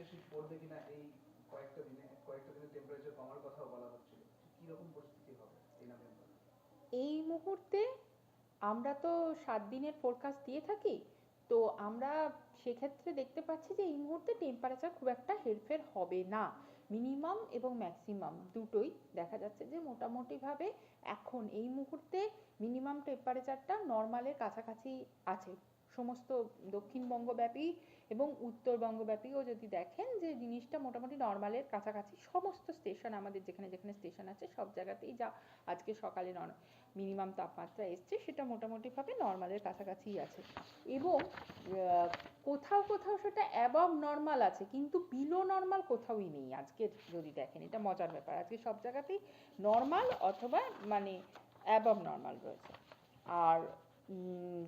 জাঁকিয়ে শীত পড়বে কিনা এই কয়েকটা দিনে কয়েকটা দিনে টেম্পারেচার কমার কথাও বলা হচ্ছিল। কি রকম পরিস্থিতি হবে এই নভেম্বর এই মুহূর্তে আমরা তো সাত দিনের ফোরকাস্ট দিয়ে থাকি, তো আমরা সেক্ষেত্রে দেখতে পাচ্ছি যে এই মুহূর্তে টেম্পারেচার খুব একটা হেরফের হবে না। মিনিমাম এবং ম্যাক্সিমাম দুটোই দেখা যাচ্ছে যে মোটামুটিভাবে এখন এই মুহূর্তে মিনিমাম টেম্পারেচারটা নর্মালের কাছাকাছি আছে। সমস্ত দক্ষিণবঙ্গব্যাপী এবং উত্তরবঙ্গব্যাপীও যদি দেখেন যে জিনিসটা মোটামুটি নর্মালের কাছাকাছি, সমস্ত স্টেশন আমাদের যেখানে যেখানে স্টেশন আছে, সব জায়গাতেই যা আজকে সকালে মিনিমাম তাপমাত্রা এসছে, সেটা মোটামুটিভাবে নর্মালের কাছাকাছিই আছে। এবং কোথাও কোথাও সেটা অ্যাবভ নর্মাল আছে, কিন্তু বিলো নর্মাল কোথাওই নেই আজকে যদি দেখেন, এটা মজার ব্যাপার। আজকে সব জায়গাতেই নর্মাল অথবা মানে অ্যাবভ নর্মাল রয়েছে। আর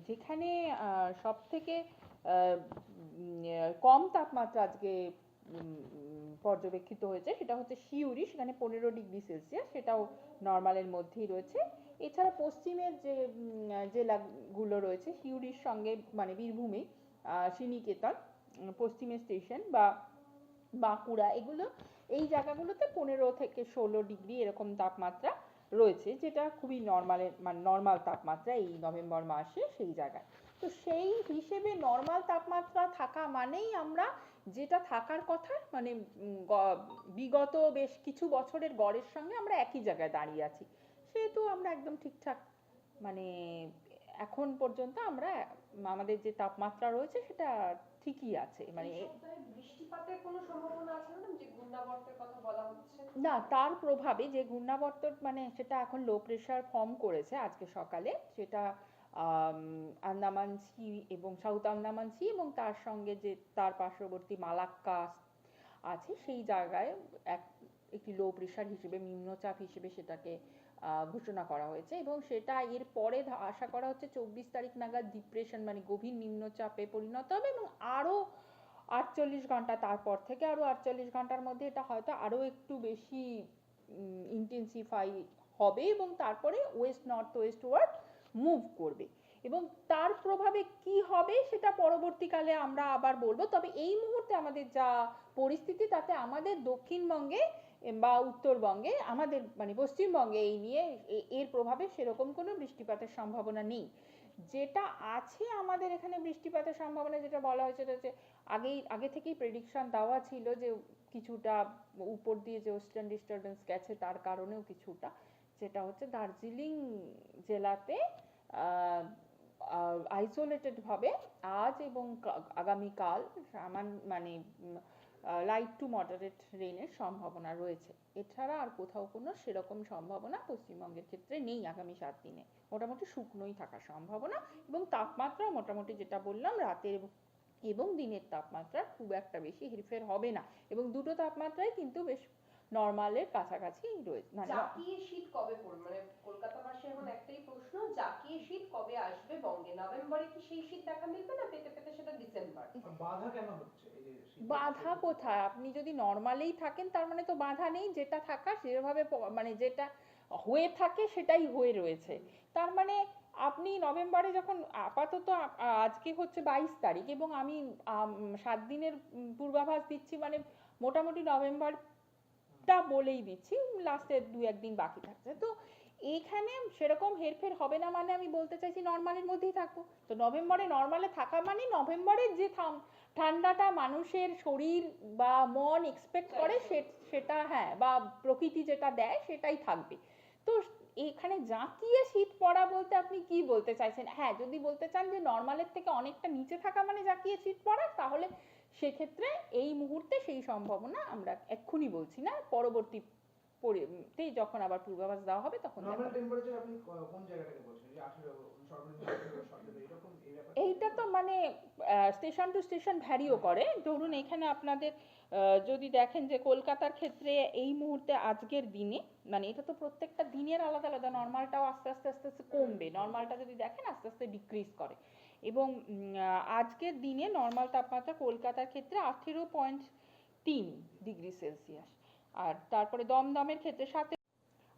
যেখানে সব থেকে কম তাপমাত্রা আজকে পর্যবেক্ষিত হয়েছে, সেটা হচ্ছে শিউরি, সেখানে পনেরো ডিগ্রি সেলসিয়াস, সেটাও নর্মালের মধ্যেই রয়েছে। এছাড়া পশ্চিমের যে জেলাগুলো রয়েছে সিউড়ির সঙ্গে মানে বীরভূমে শ্রীনিকেতন, পশ্চিমের স্টেশন বা বাঁকুড়া, এগুলো, এই জায়গাগুলোতে পনেরো থেকে ষোলো ডিগ্রি এরকম তাপমাত্রা রয়েছে, যেটা খুবই নর্মালের মানে নর্মাল তাপমাত্রা এই নভেম্বর মাসে সেই জায়গায়। তো সেই হিসেবে নর্মাল তাপমাত্রা থাকা মানেই আমরা যেটা থাকার কথা মানে বিগত বেশ কিছু বছরের গড়ের সঙ্গে আমরা একই জায়গায় দাঁড়িয়ে আছি। সেহেতু আমরা একদম ঠিকঠাক মানে এখন পর্যন্ত আমরা, আমাদের যে তাপমাত্রা রয়েছে সেটা ঠিকই আছে মানে বৃষ্টিপাতের কোনো সম্ভাবনা আছে যে ঘূর্ণাবর্তের কথা বলা হচ্ছে? না তার প্রভাবে যে ঘূর্ণাবর্ত মানে সেটা এখন লো প্রেশার ফর্ম করেছে আজকে সকালে সেটা আহ আন্দামান সি এবং সাউথ আন্দামান সি এবং তার সঙ্গে যে তার পার্শ্ববর্তী মালাক্কা আছে, সেই জায়গায় এক, একটি লো প্রেশার হিসেবে, নিম্নচাপ হিসেবে সেটাকে ঘোষণা করা হয়েছে এবং সেটা এর পরে আশা করা হচ্ছে চব্বিশ তারিখ নাগাদ ডিপ্রেশন মানে গভীর নিম্নচাপে পরিণত হবে এবং আরও আটচল্লিশ ঘণ্টা তারপর থেকে আরও আটচল্লিশ ঘণ্টার মধ্যে এটা হয়তো আরও একটু বেশি ইন্টেন্সিফাই হবে এবং তারপরে west north westward move করবে। এবং তার প্রভাবে কি হবে সেটা পরবর্তীকালে আমরা আবার বলব। তবে এই মুহূর্তে আমাদের যা পরিস্থিতি, তাতে আমাদের দক্ষিণবঙ্গে বা উত্তরবঙ্গে, আমাদের মানে পশ্চিমবঙ্গে এই নিয়ে এর প্রভাবে সেরকম কোনো বৃষ্টিপাতের সম্ভাবনা নেই। যেটা আছে আমাদের এখানে বৃষ্টিপাতের সম্ভাবনা, যেটা বলা হয়েছে হচ্ছে আগেই, আগে থেকেই প্রেডিকশন দেওয়া ছিল যে কিছুটা উপর দিয়ে যে ওয়েস্টার্ন ডিস্টারবেন্স গেছে, তার কারণেও কিছুটা। যেটা হচ্ছে দার্জিলিং জেলাতে আইসোলেটেড ভাবে আজ এবং আগামীকাল সামান মানে লাইট টু মডারেট রেনের সম্ভাবনা রয়েছে। এছাড়া আর কোথাও কোনো সেরকম সম্ভাবনা পশ্চিমবঙ্গের ক্ষেত্রে নেই আগামী সাত দিনে। মোটামুটি শুকনোই থাকার সম্ভাবনা এবং তাপমাত্রা মোটামুটি যেটা বললাম, রাতের এবং দিনের তাপমাত্রা খুব একটা বেশি হেরফের হবে না। এবং দুটো তাপমাত্রাই কিন্তু বেশ নর্মালের কাছাকাছি রয়েছে মানে জাকিয়ে শীত কবে পড়বে? মানে কলকাতাবাসী এখন একটাই প্রশ্ন জাকিয়ে শীত কবে আসবে বঙ্গে? নভেম্বরে কি সেই শীত দেখা মিলবে না পেতে পেতে সেটা ডিসেম্বর? বাধা কেন হচ্ছে এই বাধা কোথায়? আপনি যদি নর্মালেই থাকেন তার মানে তো বাধা নেই যেটা থাকার যেভাবে প- মানে যেটা হয়ে থাকে সেটাই হয়ে রয়েছে। তার মানে আপনি নভেম্বরে যখন আপাতত আজকে হচ্ছে বাইশ তারিখ এবং আমি সাত দিনের পূর্বাভাস দিচ্ছি মানে মোটামুটি নভেম্বরটা বলেই দিচ্ছি লাস্টের দু একদিন বাকি থাকছে। তো এখানে সেরকম হেরফের হবে না মানে আমি বলতে চাইছি নর্মালের মধ্যেই থাকব। তো নভেম্বরে নর্মালে থাকা মানে নভেম্বরের যে ঠান্ডাটা মানুষের শরীর বা মন এক্সপেক্ট করে সেটা হ্যাঁ বা প্রকৃতি যেটা দেয় সেটাই থাকবে। তো এখানে জাঁকিয়ে শীত পড়া বলতে আপনি কি বলতে চাইছেন? হ্যাঁ যদি বলতে চান যে নর্মালের থেকে অনেকটা নিচে থাকা মানে জাঁকিয়ে শীত পড়া তাহলে সেক্ষেত্রে এই মুহূর্তে সেই সম্ভাবনা আমরা এক্ষুনি বলছি না পরবর্তী পরিতে যখন আবার পূর্বাভাস দেওয়া হবে তখন দেখা নর্মাল যাবে। টেম্পারেচার আপনি কোন জায়গাটাকে বলছেন? যে 18 সর্বনিম্ন 18 সতেরো এরকম এই ব্যাপার এইটা তো মানে স্টেশন টু স্টেশন ভ্যারিও করে। ধরুন এখানে আপনাদের যদি দেখেন যে কলকাতার ক্ষেত্রে এই মুহূর্তে আজকের দিনে মানে এটা তো প্রত্যেকটা দিনের আলাদা আলাদা নর্মালটাও আস্তে আস্তে আস্তে আস্তে কমবে। নর্মালটা যদি দেখেন আস্তে আস্তে ডিক্রিজ করে। এবং আজকের দিনে নর্মাল তাপমাত্রা কলকাতার ক্ষেত্রে আঠেরো পয়েন্ট তিন ডিগ্রি সেলসিয়াস আর তারপরে দমদমের ক্ষেত্রে সাথে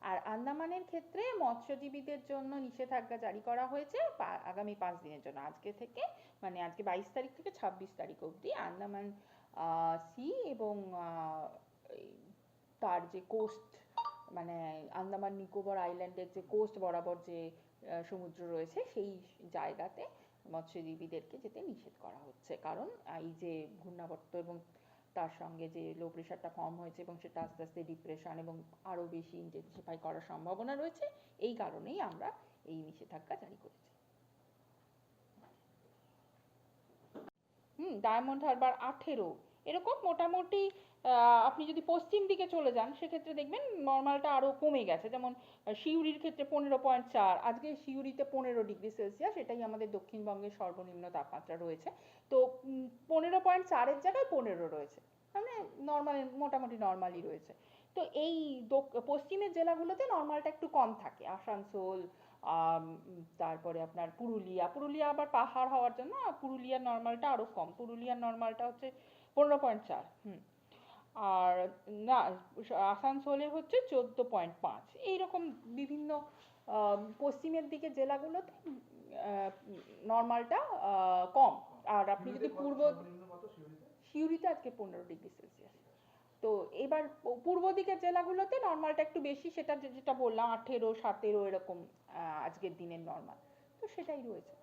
আর আন্দামানের ক্ষেত্রে মৎস্যজীবীদের জন্য নিষেধাজ্ঞা জারি করা হয়েছে আগামী পাঁচ দিনের জন্য। আজকে থেকে মানে আজকে বাইশ তারিখ থেকে ছাব্বিশ তারিখ অবধি আন্দামান সি এবং তার যে কোস্ট মানে আন্দামান নিকোবর আইল্যান্ডের যে কোস্ট বরাবর যে সমুদ্র রয়েছে সেই জায়গাতে মৎস্যজীবীদেরকে যেতে নিষেধ করা হচ্ছে। কারণ এই যে ঘূর্ণাবর্ত এবং তার সঙ্গে যে লো প্রেশারটা ফর্ম হয়েছে এবং সেটা আস্তে আস্তে ডিপ্রেশন এবং আরও বেশি ইন্টেন্সিফাই করার সম্ভাবনা রয়েছে, এই কারণেই আমরা এই নিষেধাজ্ঞা জারি করেছি। হুম ডায়মন্ড হারবার আঠেরো এরকম মোটামুটি আপনি যদি পশ্চিম দিকে চলে যান, সেক্ষেত্রে দেখবেন নর্মালটা আরও কমে গেছে। যেমন সিউড়ির ক্ষেত্রে পনেরো পয়েন্ট চার, আজকে সিউড়িতে পনেরো ডিগ্রি সেলসিয়াস, এটাই আমাদের দক্ষিণবঙ্গের সর্বনিম্ন তাপমাত্রা রয়েছে। তো পনেরো পয়েন্ট চারের জায়গায় পনেরো রয়েছে। মানে নর্মাল মোটামুটি নর্মালই রয়েছে। তো এই পশ্চিমের জেলাগুলোতে নর্মালটা একটু কম থাকে। আসানসোল তারপরে আপনার পুরুলিয়া পুরুলিয়া আবার পাহাড় হওয়ার জন্য পুরুলিয়ার নর্মালটা আরও কম। পুরুলিয়ার নর্মালটা হচ্ছে পনেরো পয়েন্ট চার হুম। আর না আসানসোলে হচ্ছে চোদ্দ পয়েন্ট পাঁচ। এইরকম বিভিন্ন পশ্চিমের দিকে জেলাগুলোতে নর্মালটা কম। আর আপনি যদি পূর্ব সিউড়িতে? আজকে পনেরো ডিগ্রি সেলসিয়াস। তো এবার পূর্ব দিকের জেলাগুলোতে নর্মালটা একটু বেশি সেটা যেটা বললাম আঠেরো সতেরো এরকম আজকের দিনের নর্মাল। তো সেটাই রয়েছে।